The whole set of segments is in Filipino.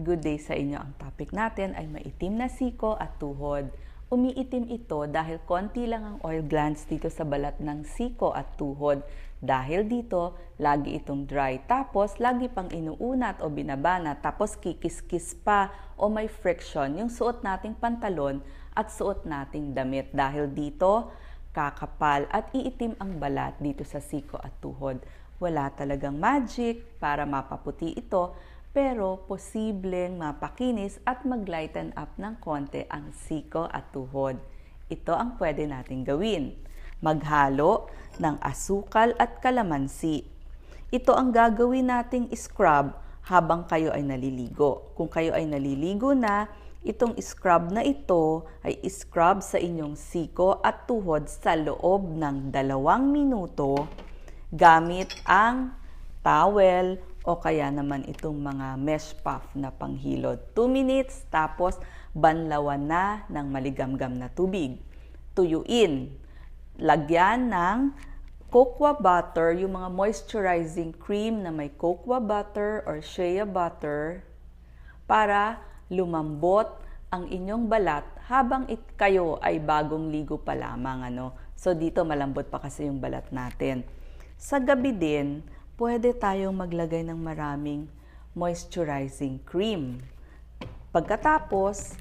Good day sa inyo. Ang topic natin ay maitim na siko at tuhod. Umiitim ito dahil konti lang ang oil glands dito sa balat ng siko at tuhod. Dahil dito, lagi itong dry. Tapos, lagi pang inuunat o binabana. Tapos, kikis-kis pa o may friction yung suot nating pantalon at suot nating damit. Dahil dito, kakapal at iitim ang balat dito sa siko at tuhod. Wala talagang magic para mapaputi ito, pero posibleng mapakinis at mag-lighten up ng konti ang siko at tuhod. Ito ang pwede nating gawin. Maghalo ng asukal at kalamansi. Ito ang gagawin nating scrub habang kayo ay naliligo. Kung kayo ay naliligo na, itong scrub na ito ay scrub sa inyong siko at tuhod sa loob ng dalawang minuto gamit ang towel o kaya naman itong mga mesh puff na panghilod. 2 minutes tapos banlawan na ng maligamgam na tubig. Tuyuin. Lagyan ng cocoa butter, yung mga moisturizing cream na may cocoa butter or shea butter para lumambot ang inyong balat habang it kayo ay bagong ligo pa lamang ano. So dito malambot pa kasi yung balat natin. Sa gabi din, pwede tayong maglagay ng maraming moisturizing cream. Pagkatapos,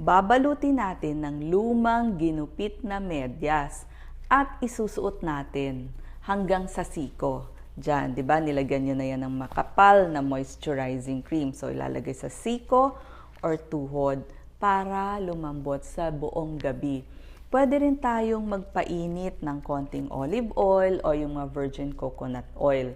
babalutin natin ng lumang ginupit na medyas at isusuot natin hanggang sa siko. Diyan, di ba? Nilagyan nyo na yan ng makapal na moisturizing cream. So, ilalagay sa siko or tuhod para lumambot sa buong gabi. Pwede rin tayong magpainit ng konting olive oil o yung mga virgin coconut oil.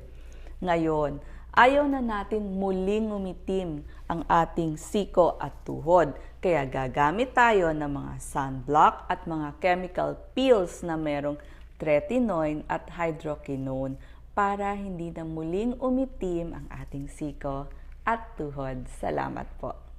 Ngayon, ayaw na natin muling umitim ang ating siko at tuhod. Kaya gagamit tayo ng mga sunblock at mga chemical peels na merong tretinoin at hydroquinone para hindi na muling umitim ang ating siko at tuhod. Salamat po.